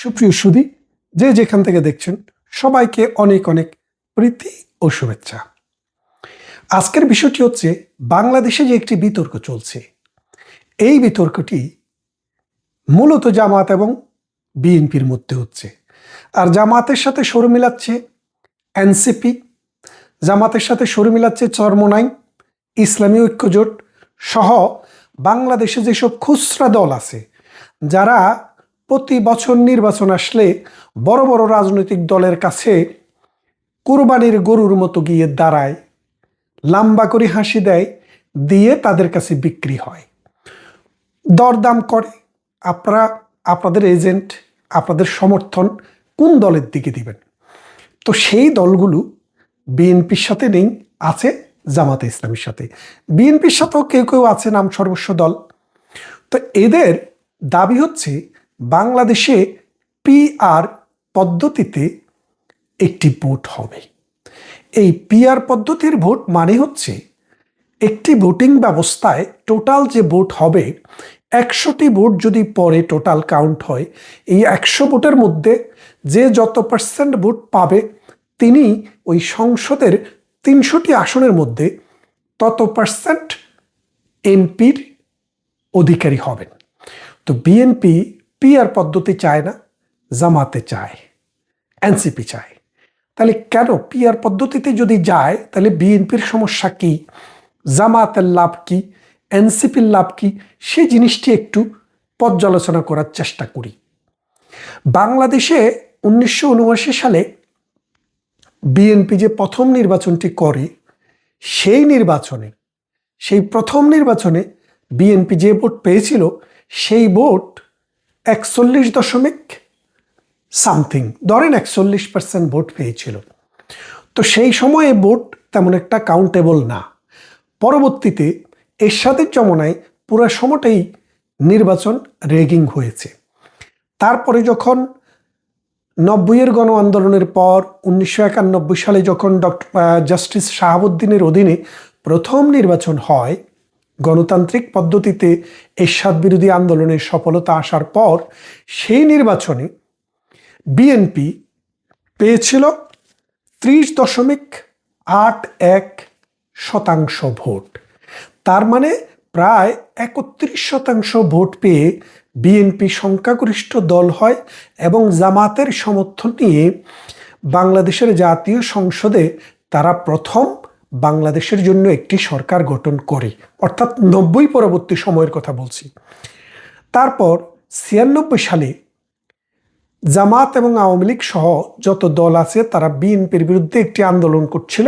সুপ্রিয় সুদী যে যেখান থেকে দেখছেন, সবাইকে অনেক অনেক প্রীতি ও শুভেচ্ছা। আজকের বিষয়টি হচ্ছে, বাংলাদেশে যে একটি বিতর্ক চলছে, এই বিতর্কটি মূলত জামাত এবং বিএনপির মধ্যে হচ্ছে। আর জামাতের সাথে সর মিলাচ্ছে এনসিপি, জামাতের সাথে সর মিলাচ্ছে চরমোনাই, ইসলামী ঐক্যজোট সহ বাংলাদেশে যেসব খুচরা দল আছে, যারা প্রতি বছর নির্বাচন আসলে বড় বড় রাজনৈতিক দলের কাছে কুরবানির গরুর মতো গিয়ে দাঁড়ায়, লাম্বা করে হাসি দেয়, দিয়ে তাদের কাছে বিক্রি হয়। দরদাম করে। আপনারা, আপনাদের এজেন্ট, আপনাদের সমর্থন কোন দলের দিকে দিবেন? তো সেই দলগুলো বিএনপির সাথে নেই, আছে জামাতে ইসলামের সাথে। বিএনপির সাথেও কেউ কেউ আছে নাম সর্বস্ব দল। তো এদের দাবি হচ্ছে বাংলাদেশে পিআর পদ্ধতিতে একটি ভোট হবে। এই পিআর পদ্ধতির ভোট মানে হচ্ছে একটি ভোটিং ব্যবস্থায় টোটাল যে ভোট হবে, একশোটি ভোট যদি পরে টোটাল কাউন্ট হয়, এই একশো ভোটের মধ্যে যে যত পার্সেন্ট ভোট পাবে, তিনি ওই সংসদের তিনশোটি আসনের মধ্যে তত পার্সেন্ট এমপির অধিকারী হবেন। তো বিএনপি পিআর পদ্ধতি চায় না, জামাতে চায়, এনসিপি চায়। তাহলে কেন পিআর পদ্ধতিতে যদি যায়, তাহলে বিএনপির সমস্যা কি? জামাতের লাভ কি? এনসিপির লাভ কি? সে জিনিসটি একটু পর্যালোচনা করার চেষ্টা করি। বাংলাদেশে উনিশশো উনআশি সালে বিএনপি যে প্রথম নির্বাচনটি করে, সেই নির্বাচনে, সেই প্রথম নির্বাচনে বিএনপি যে ভোট পেয়েছিল, সেই ভোট একচল্লিশ দশমিক সামথিং। ধরেন একচল্লিশ পার্সেন্ট ভোট পেয়েছিল। তো সেই সময়ে ভোট তেমন একটা কাউন্টেবল না। পরবর্তীতে এরশাদের জমনায় পুরো সময়টাই নির্বাচন রেগিং হয়েছে। তারপরে যখন নব্বইয়ের গণ আন্দোলনের পর উনিশশো একানব্বই সালে যখন ডক্টর জাস্টিস শাহাবুদ্দিনের অধীনে প্রথম নির্বাচন হয় গণতান্ত্রিক পদ্ধতিতে এরশাদ বিরোধী আন্দোলনের সফলতা আসার পর সেই নির্বাচনে বিএনপি পেয়েছিল ত্রিশ দশমিক আট এক শতাংশ ভোট। তার মানে প্রায় একত্রিশ শতাংশ ভোট পেয়ে বিএনপি সংখ্যাগরিষ্ঠ দল হয় এবং জামাতের সমর্থন নিয়ে বাংলাদেশের জাতীয় সংসদে তারা প্রথম বাংলাদেশের জন্য একটি সরকার গঠন করে। অর্থাৎ নব্বই পরবর্তী সময়ের কথা বলছি। তারপর ছিয়ানব্বই সালে জামাত এবং আওয়ামী লীগ সহ যত দল আছে, তারা বিএনপির বিরুদ্ধে একটি আন্দোলন করছিল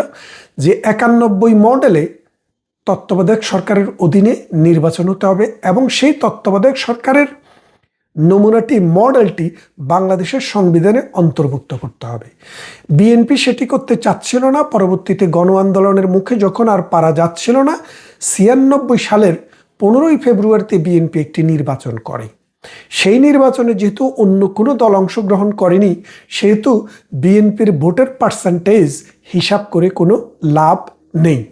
যে একানব্বই মডেলে তত্ত্বাবধায়ক সরকারের অধীনে নির্বাচন হতে হবে এবং সেই তত্ত্বাবধায়ক সরকারের নমুনাটি, মডেলটি বাংলাদেশের সংবিধানে অন্তর্ভুক্ত করতে হবে। বিএনপি সেটি করতে চাচ্ছিল না। পরবর্তীতে গণ আন্দোলনের মুখে যখন আর পারা যাচ্ছিল না, ছিয়ানব্বই সালের পনেরোই ফেব্রুয়ারিতে বিএনপি একটি নির্বাচন করে। সেই নির্বাচনে যেহেতু অন্য কোনো দল অংশগ্রহণ করেনি, সেহেতু বিএনপির ভোটের পার্সেন্টেজ হিসাব করে কোনো লাভ নেই।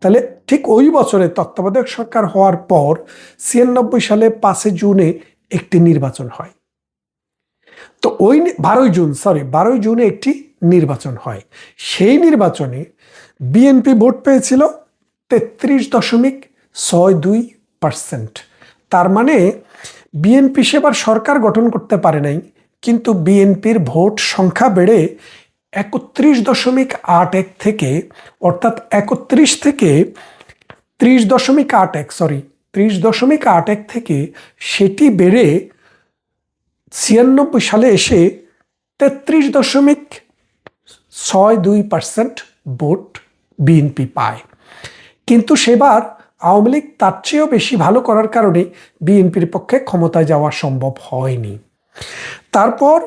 তাহলে ঠিক ওই বছরে তত্ত্বাবধায়ক সরকার হওয়ার পর, ছিয়ানব্বই সালে পাঁচে জুনে একটি নির্বাচন হয়। তো ওই বারোই জুন সরি বারোই জুনে একটি নির্বাচন হয়। সেই নির্বাচনে বিএনপি ভোট পেয়েছিল তেত্রিশ দশমিক ছয় দুই পার্সেন্ট তার মানে বিএনপি সেবার সরকার গঠন করতে পারে নাই, কিন্তু বিএনপির ভোট সংখ্যা বেড়ে একত্রিশ দশমিক আট এক থেকে, অর্থাৎ একত্রিশ থেকে ত্রিশ দশমিক আট এক সরি ত্রিশ দশমিক আট এক থেকে সেটি বেড়ে ছিয়ানব্বই সালে এসে তেত্রিশ দশমিক ছয় দুই পার্সেন্ট ভোট বিএনপি পায়। কিন্তু সেবার আওয়ামী লীগ তার চেয়েও বেশি ভালো করার কারণে বিএনপির পক্ষে ক্ষমতায় যাওয়া সম্ভব হয়নি। তারপর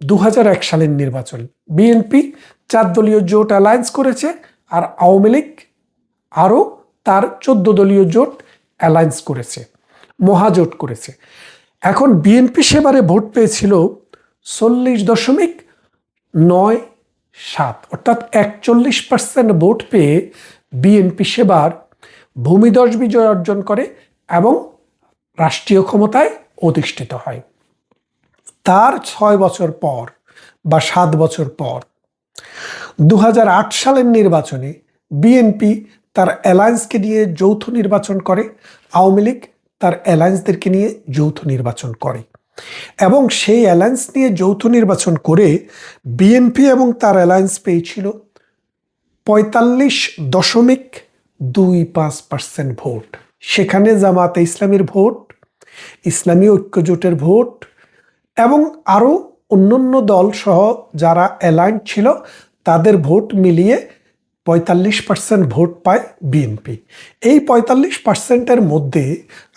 দু হাজার এক সালের নির্বাচন। বিএনপি চার দলীয় জোট অ্যালায়েন্স করেছে আর আওয়ামী লীগ আরও তার চোদ্দ দলীয় জোট অ্যালায়েন্স করেছে, মহাজোট করেছে। এখন বিএনপি সেবারে ভোট পেয়েছিল চল্লিশ দশমিক নয় সাত, অর্থাৎ একচল্লিশ পার্সেন্ট ভোট পেয়ে বিএনপি সেবার ভূমিদশ বিজয় অর্জন করে এবং রাষ্ট্রীয় ক্ষমতায় অধিষ্ঠিত হয়। তার ছয় বছর পর বা সাত বছর পর দু হাজার আট সালের নির্বাচনে বিএনপি তার অ্যালায়েন্সকে নিয়ে যৌথ নির্বাচন করে, আওয়ামী লীগ তার অ্যালায়েন্সদেরকে নিয়ে যৌথ নির্বাচন করে। এবং সেই অ্যালায়েন্স নিয়ে যৌথ নির্বাচন করে বিএনপি এবং তার অ্যালায়েন্স পেয়েছিল পঁয়তাল্লিশ দশমিক দুই পাঁচ পার্সেন্ট ভোট। সেখানে জামাতে ইসলামীর ভোট, ইসলামী ঐক্যজোটের ভোট এবং আরও অন্যান্য দল সহ যারা অ্যালাইন ছিল তাদের ভোট মিলিয়ে পঁয়তাল্লিশ পার্সেন্ট ভোট পায় বিএনপি। এই পঁয়তাল্লিশ পার্সেন্টের মধ্যে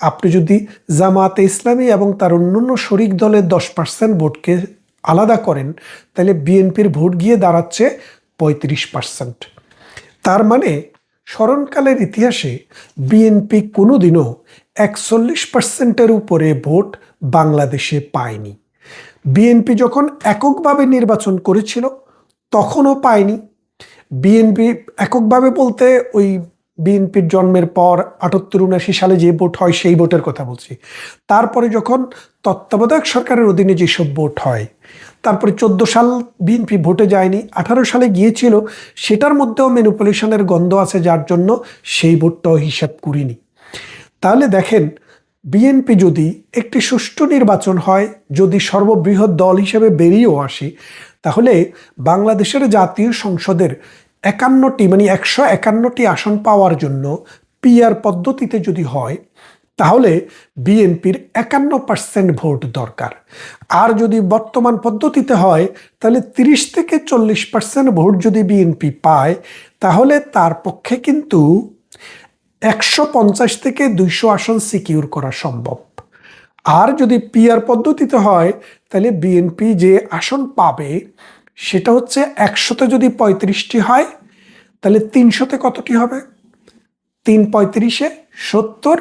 আপনি যদি জামাতে ইসলামী এবং তার অন্যান্য শরিক দলের দশ পার্সেন্ট ভোটকে আলাদা করেন, তাহলে বিএনপির ভোট গিয়ে দাঁড়াচ্ছে পঁয়ত্রিশ পার্সেন্ট তার মানে স্মরণকালের ইতিহাসে বিএনপি কোনোদিনও একচল্লিশ পার্সেন্টের উপরে ভোট বাংলাদেশে পায়নি। বিএনপি যখন এককভাবে নির্বাচন করেছিল, তখনও পায়নি। বিএনপি এককভাবে বলতে ওই বিএনপির জন্মের পর আটাত্তর উনাশি সালে যে ভোট হয় সেই ভোটের কথা বলছি। তারপরে যখন তত্ত্বাবধায়ক সরকারের অধীনে যেসব ভোট হয়, তারপরে চোদ্দ সাল বিএনপি ভোটে যায়নি, আঠারো সালে গিয়েছিল, সেটার মধ্যেও ম্যানিপুলেশনের গন্ধ আছে যার জন্য সেই ভোটটাও হিসাব করিনি। তাহলে দেখেন বিএনপি যদি একটি সুষ্ঠু নির্বাচন হয়, যদি সর্ববৃহৎ দল হিসেবে বেরিয়েও আসে, তাহলে বাংলাদেশের জাতীয় সংসদের একান্নটি মানে একশো একান্নটি আসন পাওয়ার জন্য পিআর পদ্ধতিতে যদি হয়, তাহলে বিএনপির একান্ন পার্সেন্ট ভোট দরকার। আর যদি বর্তমান পদ্ধতিতে হয়, তাহলে তিরিশ থেকে চল্লিশ পার্সেন্ট ভোট যদি বিএনপি পায়, তাহলে তার পক্ষে কিন্তু একশো পঞ্চাশ থেকে দুইশো আসন সিকিউর করা সম্ভব। আর যদি পিআর পদ্ধতিতে হয়, তাহলে বিএনপি যে আসন পাবে সেটা হচ্ছে একশোতে যদি পঁয়ত্রিশটি হয়, তাহলে তিনশোতে কতটি হবে? তিন পঁয়ত্রিশে সত্তর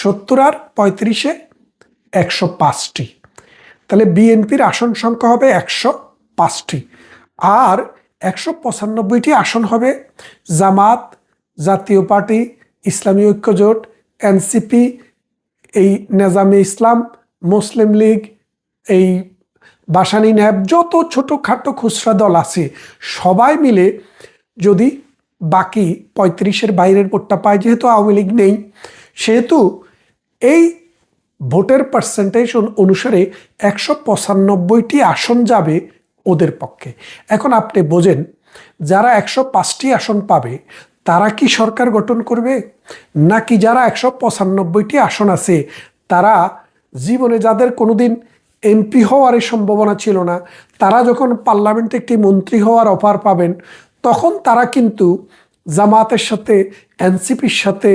সত্তর আর পঁয়ত্রিশে একশো পাঁচটি। তাহলে বিএনপির আসন সংখ্যা হবে একশো পাঁচটি। আর একশো পঁচানব্বইটি আসন হবে জামাত, জাতীয় পার্টি, ইসলামী ঐক্যজোট, এনসিপি, এই নেজামে ইসলাম, মুসলিম লীগ, এই বাসানি ন্যাব যত ছোটোখাটো খুচরা দল আছে, সবাই মিলে যদি বাকি পঁয়ত্রিশের বাইরের ভোটটা পায়, যেহেতু আওয়ামী লীগ নেই, সেহেতু এই ভোটের পার্সেন্টেজ অনুসারে একশো পঁচানব্বইটি আসন যাবে ওদের পক্ষে। এখন আপনি বোঝেন, যারা একশো পাঁচটি আসন পাবে, তারা কি সরকার গঠন করবে? নাকি যারা একশো পঁচানব্বইটি আসন আছে, তারা জীবনে যাদের কোনোদিন এমপি হওয়ার এই সম্ভাবনা ছিল না। তারা যখন পার্লামেন্টে একটি মন্ত্রী হওয়ার অফার পাবেন, তখন তারা কিন্তু জামাতের সাথে, এনসিপির সাথে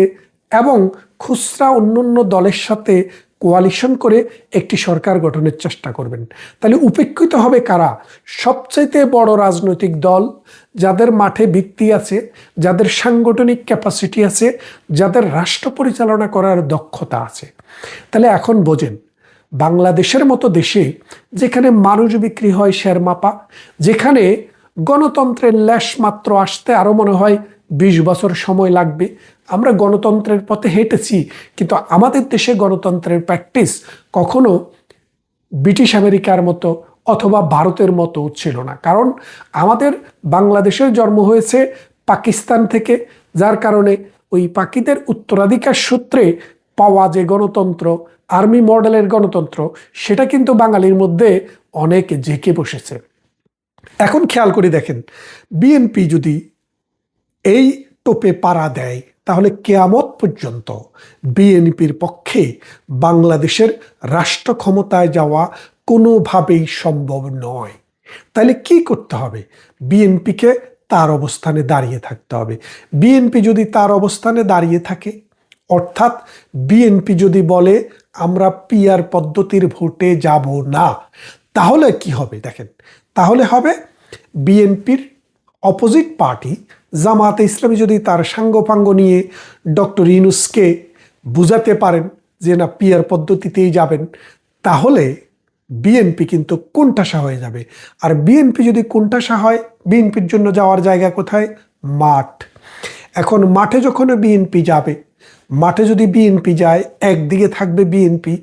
এবং খুচরা অন্যান্য দলের সাথে কোয়ালিশন করে একটি সরকার গঠনের চেষ্টা করবেন। তাহলে উপেক্ষিত হবে কারা? সবচাইতে বড় রাজনৈতিক দল যাদের মাঠে ভিত্তি আছে, যাদের সাংগঠনিক ক্যাপাসিটি আছে, যাদের রাষ্ট্র পরিচালনা করার দক্ষতা আছে। তাহলে এখন বোঝেন বাংলাদেশের মতো দেশে যেখানে মানুষ বিক্রি হয় শের মাপা, যেখানে গণতন্ত্রের ল্যাশ মাত্র আসতে আরও মনে হয় বিশ বছর সময় লাগবে। আমরা গণতন্ত্রের পথে হেঁটেছি, কিন্তু আমাদের দেশে গণতন্ত্রের প্র্যাকটিস কখনো ব্রিটিশ আমেরিকার মতো অথবা ভারতের মতো ছিল না। কারণ আমাদের বাংলাদেশের জন্ম হয়েছে পাকিস্তান থেকে, যার কারণে ওই পাকিদের উত্তরাধিকার সূত্রে পাওয়া যে গণতন্ত্র, আর্মি মডেলের গণতন্ত্র, সেটা কিন্তু বাঙালির মধ্যে অনেক জেঁকে বসেছে। এখন খেয়াল করে দেখেন বিএনপি যদি এই টোপে পাড়া দেয়, তাহলে কেয়ামত পর্যন্ত বিএনপির পক্ষে বাংলাদেশের রাষ্ট্র ক্ষমতায় যাওয়া কোনোভাবেই সম্ভব নয়। তাহলে কি করতে হবে? বিএনপিকে তার অবস্থানে দাঁড়িয়ে থাকতে হবে। বিএনপি যদি তার অবস্থানে দাঁড়িয়ে থাকে অর্থাৎ বিএনপি যদি বলে, আমরা পিআর পদ্ধতির ভোটে যাব না, তাহলে কি হবে? দেখেন, তাহলে হবে বিএনপির অপোজিট পার্টি জামাতে ইসলামী যদি তার সাঙ্গপাঙ্গ নিয়ে ডক্টর ইনুসকে বুঝাতে পারেন যে, না পিয়ার পদ্ধতিতেই যাবেন, তাহলে বিএনপি কিন্তু কোনটাসা হয়ে যাবে। আর বিএনপি যদি কোনটাসা হয় বিএনপির জন্য যাওয়ার জায়গা কোথায়? মাঠ। এখন মাঠে যখন বিএনপি যাবে মাঠে যদি বিএনপি যায়, একদিকে থাকবে বিএনপি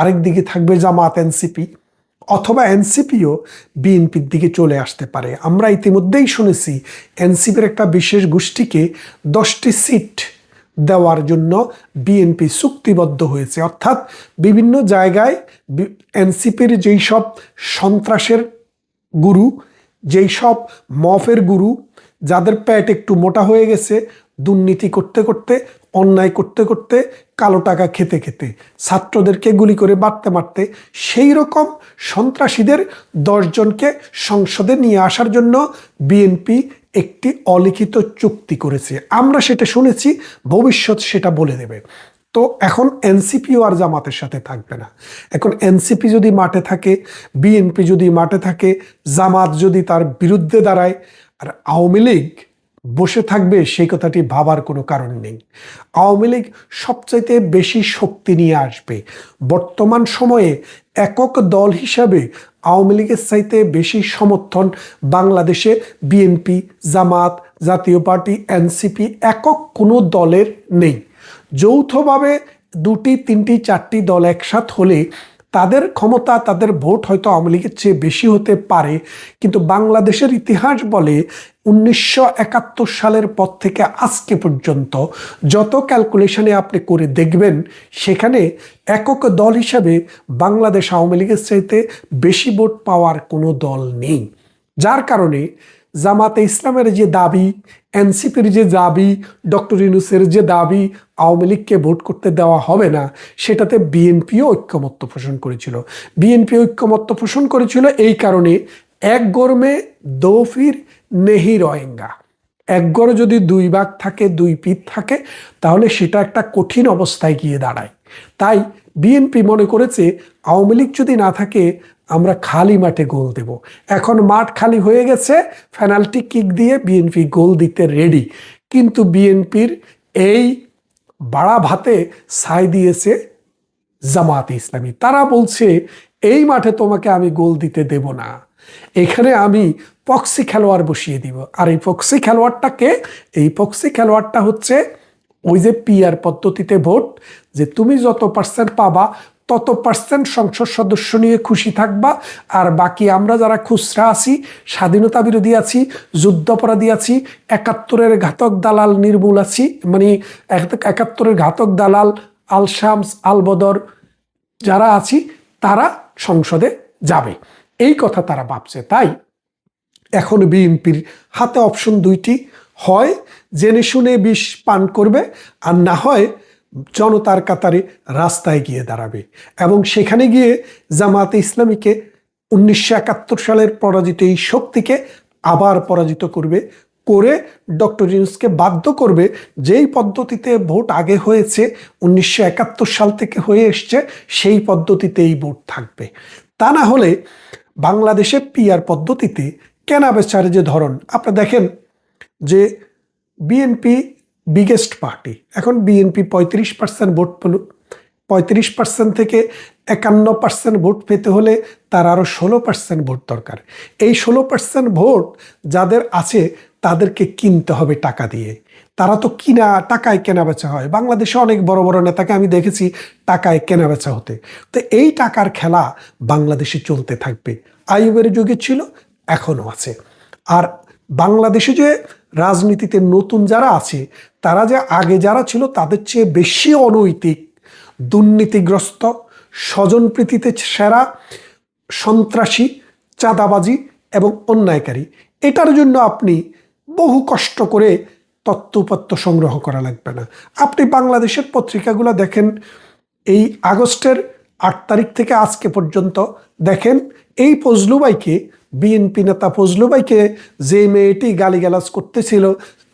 আরেক দিকে থাকবে জামাত এনসিপি অথবা এনসিপিও বিএনপির দিকে চলে আসতে পারে। আমরা ইতিমধ্যেই শুনেছি এনসিপির একটা বিশেষ গোষ্ঠীকে দশটি সিট দেওয়ার জন্য বিএনপি চুক্তিবদ্ধ হয়েছে। অর্থাৎ বিভিন্ন জায়গায় এনসিপির যেই সব সন্ত্রাসের গুরু, যেই সব মফের গুরু, যাদের প্যাট একটু মোটা হয়ে গেছে, দুর্নীতি করতে করতে অন্যায় করতে করতে কালো টাকা খেতে খেতে, ছাত্রদেরকে গুলি করে মারতে মারতে সেই রকম সন্ত্রাসীদের দশজনকে সংসদে নিয়ে আসার জন্য বিএনপি একটি অলিখিত চুক্তি করেছে। আমরা সেটা শুনেছি, ভবিষ্যৎ সেটা বলে দেবে। তো এখন এনসিপিও আর জামাতের সাথে থাকবে না। এখন এনসিপি যদি মাঠে থাকে বিএনপি যদি মাঠে থাকে, জামাত যদি তার বিরুদ্ধে দাঁড়ায়, আর আওয়ামী লীগ বসে থাকবে সেই কথাটি ভাবার কোনো কারণ নেই। আওয়ামী লীগ সবচাইতে বেশি শক্তি নিয়ে আসবে। বর্তমান সময়ে একক দল হিসাবে আওয়ামী লীগের চাইতে বেশি সমর্থন বাংলাদেশে বিএনপি, জামাত, জাতীয় পার্টি, এনসিপি একক কোনো দলের নেই। যৌথভাবে দুটি, তিনটি, চারটি দল একসাথ হলে তাদের ক্ষমতা, তাদের ভোট হয়তো আওয়ামী লীগের চেয়ে বেশি হতে পারে। কিন্তু বাংলাদেশের ইতিহাস বলে উনিশশো একাত্তর সালের পর থেকে আজকে পর্যন্ত যত ক্যালকুলেশনে আপনি করে দেখবেন, সেখানে একক দল হিসাবে বাংলাদেশ আওয়ামী লীগের চাইতে বেশি ভোট পাওয়ার কোনো দল নেই। যার কারণে জামাতে ইসলামের যে দাবি, এনসিপির যে দাবি, ডক্টর ইউনুসের যে দাবি, আওয়ামী লীগকে ভোট করতে দেওয়া হবে না, সেটাতে বিএনপিও ঐক্যমত্য পোষণ করেছিল। বিএনপি ঐক্যমত্য পোষণ করেছিল এই কারণে এক গরমে দৌফির নেহি রয়েঙ্গা এক গড়ে যদি দুই ভাগ থাকে, দুই পিঠ থাকে, তাহলে সেটা একটা কঠিন অবস্থায় গিয়ে দাঁড়ায়। তাই বিএনপি মনে করেছে, আওয়ামী লীগ যদি না থাকে আমরা খালি মাঠে গোল দেব। এখন মাঠ খালি হয়ে গেছে, পেনাল্টি কিক দিয়ে বিএনপি গোল দিতে রেডি কিন্তু বিএনপির এই বাড়া ভাতে ছাই দিয়েছে জামাত ইসলামী। তারা বলছে, এই মাঠে তোমাকে আমি গোল দিতে দেব না। এখানে আমি পক্সি খেলোয়াড় বসিয়ে দিব। আর এই পক্সি খেলোয়াড়টাকে, এই পক্সি খেলোয়াড়টা হচ্ছে ওই যে পিয়ার পদ্ধতিতে ভোট, যে তুমি যত পার্সেন্ট পাবা তত পার্সেন্ট সংসদ সদস্য নিয়ে খুশি থাকবা। আর বাকি আমরা যারা খুচরা আছি, স্বাধীনতা বিরোধী আছি যুদ্ধাপরাধী আছি, একাত্তরের ঘাতক দালাল নির্মূল আছি মানে একাত্তরের ঘাতক দালাল আল শামস, আল বদর যারা আছি, তারা সংসদে যাবে। এই কথা তারা ভাবছে। তাই এখন বিএনপির হাতে অপশন দুইটি। হয় জেনে শুনে বিষ পান করবে, আর না হয় জনতার কাতারে রাস্তায় গিয়ে দাঁড়াবে এবং সেখানে গিয়ে জামাতে ইসলামীকে উনিশশো একাত্তর সালের পরাজিত এই শক্তিকে আবার পরাজিত করবে, করে ডক্টর ইউনুসকে বাধ্য করবে, যেই পদ্ধতিতে ভোট আগে হয়েছে, উনিশশো একাত্তর সাল থেকে হয়ে এসছে, সেই পদ্ধতিতে এই ভোট থাকবে। তা না হলে বাংলাদেশে পিয়ার পদ্ধতিতে কেনা বেচার যে ধরন, আপনারা দেখেন যে বিএনপি বিগেস্ট পার্টি এখন বিএনপি পঁয়ত্রিশ পার্সেন্ট ভোট পেল। পঁয়ত্রিশ পার্সেন্ট থেকে একান্ন পার্সেন্ট ভোট পেতে হলে তার আরও ষোলো পার্সেন্ট ভোট দরকার। এই ষোলো পার্সেন্ট ভোট যাদের আছে, তাদেরকে কিনতে হবে টাকা দিয়ে। তারা তো কিনা, টাকায় কেনা বেচা হয়। বাংলাদেশে অনেক বড় বড় নেতাকে আমি দেখেছি টাকায় কেনা বেচা হতে। তো এই টাকার খেলা বাংলাদেশে চলতে থাকবে। আইবের যুগে ছিল, এখনও আছে। আর বাংলাদেশে যে রাজনীতিতে নতুন যারা আছে, তারা যে আগে যারা ছিল তাদের চেয়ে বেশি অনৈতিক, দুর্নীতিগ্রস্ত, স্বজনপ্রীতিতে সেরা, সন্ত্রাসী, চাঁদাবাজি এবং অন্যায়কারী। এটার জন্য আপনি বহু কষ্ট করে তত্ত্বপত্য সংগ্রহ করা লাগবে না। আপনি বাংলাদেশের পত্রিকাগুলো দেখেন, এই আগস্টের আট তারিখ থেকে আজকে পর্যন্ত দেখেন, এই ফজলুবাইকে বিএনপি নেতা ফজলুবাইকে যে মেয়েটি গালিগালাজ করতেছিল,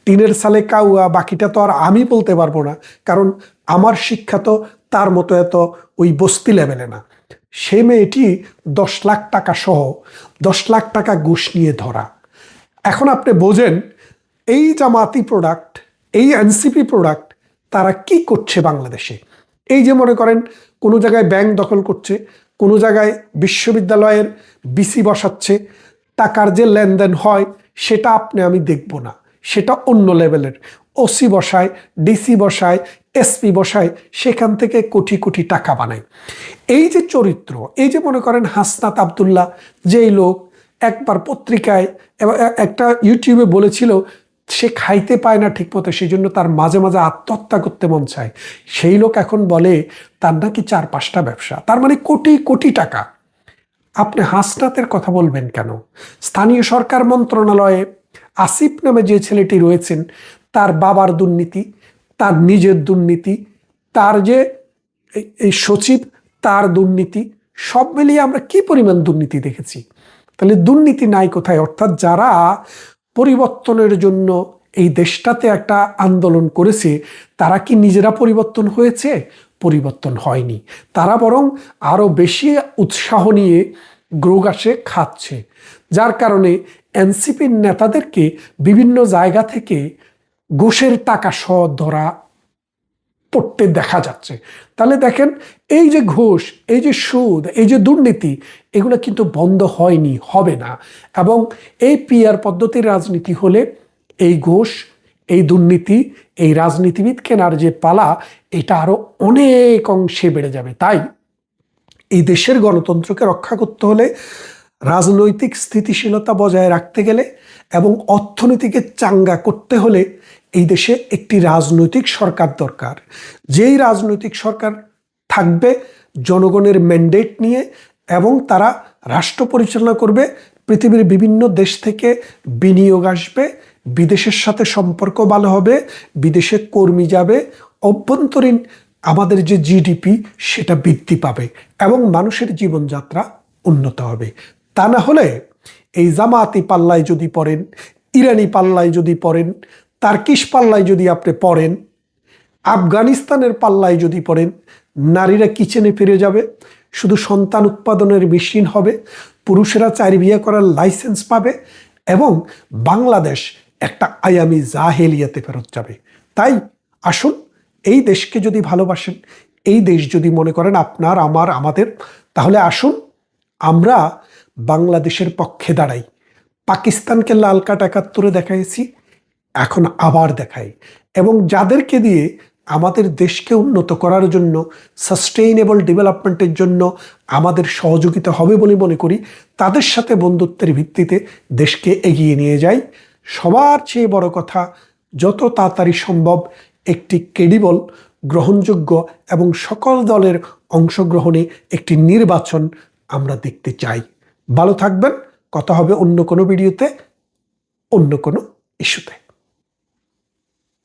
টিনের সালে কাউয়া, বাকিটা তো আর আমি বলতে পারব না। কারণ আমার শিক্ষা তো তার মতো এত ওই বস্তি লেভেলে না। সে মেয়েটি দশ লাখ টাকা সহ দশ লাখ টাকা ঘুষ নিয়ে ধরা। এখন আপনি বোঝেন, এই জামাতি প্রোডাক্ট এই এনসিপি প্রোডাক্ট তারা কি করছে বাংলাদেশে? এই যে মনে করেন, কোনো জায়গায় ব্যাংক দখল করছে কোনো জায়গায় বিশ্ববিদ্যালয়ের বিসি বসাচ্ছে, টাকার যে লেনদেন হয় সেটা আপনি আমি দেখব না। সেটা অন্য লেভেলের। ওসি বসায় ডিসি বসায় এসপি বসায়, সেখান থেকে কোটি কোটি টাকা বানায়। এই যে চরিত্র, এই যে মনে করেন হাসনাত আবদুল্লাহ, যেই লোক একবার পত্রিকায় একটা ইউটিউবে বলেছিল সে খাইতে পায় না ঠিকমতো সেই জন্য তার মাঝে মাঝে আত্মহত্যা করতে মন চায়। সেই লোক এখন বলে, তার নাকি চার পাঁচটা ব্যবসা। তার মানে কোটি কোটি টাকা। আপনি হাসনাতের কথা বলবেন কেন? স্থানীয় সরকার মন্ত্রণালয়ে আসিফ নামে যে ছেলেটি রয়েছেন, তার বাবার দুর্নীতি, তার নিজের দুর্নীতি, তার যে এই- এই সচিব, তার দুর্নীতি, সব মিলিয়ে আমরা কি পরিমাণ দুর্নীতি দেখেছি? তাহলে দুর্নীতি নাই কোথায়? অর্থাৎ যারা পরিবর্তনের জন্য এই দেশটাতে একটা আন্দোলন করেছে, তারা কি নিজেরা পরিবর্তন হয়েছে? পরিবর্তন হয়নি। তারা বরং আরও বেশি উৎসাহ নিয়ে গ্রোগাসে খাচ্ছে। যার কারণে এনসিপির নেতাদেরকে বিভিন্ন জায়গা থেকে ঘুষের টাকা সহ ধরা পড়তে দেখা যাচ্ছে। তাহলে দেখেন, এই যে ঘুষ, এই যে সুদ, এই যে দুর্নীতি, এগুলো কিন্তু বন্ধ হয়নি, হবে না। এবং এই পিআর পদ্ধতির রাজনীতি হলে এই ঘুষ, এই দুর্নীতি, এই রাজনীতিবিদ কেনার যে পালা, এটা আরও অনেক অংশে বেড়ে যাবে। তাই এই দেশের গণতন্ত্রকে রক্ষা করতে হলে রাজনৈতিক স্থিতিশীলতা বজায় রাখতে গেলে এবং অর্থনীতিকে চাঙ্গা করতে হলে এই দেশে একটি রাজনৈতিক সরকার দরকার। যেই রাজনৈতিক সরকার থাকবে, জনগণের ম্যান্ডেট নিয়ে এবং তারা রাষ্ট্র পরিচালনা করবে, পৃথিবীর বিভিন্ন দেশ থেকে বিনিয়োগ আসবে, বিদেশের সাথে সম্পর্ক ভালো হবে, বিদেশে কর্মী যাবে, অভ্যন্তরীণ আমাদের যে জিডিপি সেটা বৃদ্ধি পাবে এবং মানুষের জীবনযাত্রা উন্নত হবে। তা না হলে এই জামাতি পাল্লায় যদি পড়েন, ইরানি পাল্লায় যদি পড়েন তার্কিশ পাল্লায় যদি আপনি পড়েন, আফগানিস্তানের পাল্লায় যদি পড়েন, নারীরা কিচেনে ফিরে যাবে? শুধু সন্তান উৎপাদনের মেশিন হবে, পুরুষেরা চার বিয়ে করার লাইসেন্স পাবে এবং বাংলাদেশ একটা আয়ামি জাহেলিয়াতে ফেরত যাবে। তাই আসুন, এই দেশকে যদি ভালোবাসেন, এই দেশ যদি মনে করেন আপনার, আমার, আমাদের, তাহলে আসুন, আমরা বাংলাদেশের পক্ষে দাঁড়াই। পাকিস্তানকে লাল কাট একাত্তরে দেখাইছি এখন আবার দেখাই। এবং যাদেরকে দিয়ে আমাদের দেশকে উন্নত করার জন্য সাস্টেইনেবল ডেভেলপমেন্টের জন্য আমাদের সহযোগিতা হবে বলে মনে করি, তাদের সাথে বন্ধুত্বের ভিত্তিতে দেশকে এগিয়ে নিয়ে যাই। সবার চেয়ে বড় কথা, যত তাড়াতাড়ি সম্ভব একটি ক্রেডিবল গ্রহণযোগ্য এবং সকল দলের অংশগ্রহণে একটি নির্বাচন আমরা দেখতে চাই। ভালো থাকবেন, কথা হবে অন্য কোনো ভিডিওতে, অন্য কোনো ইস্যুতে।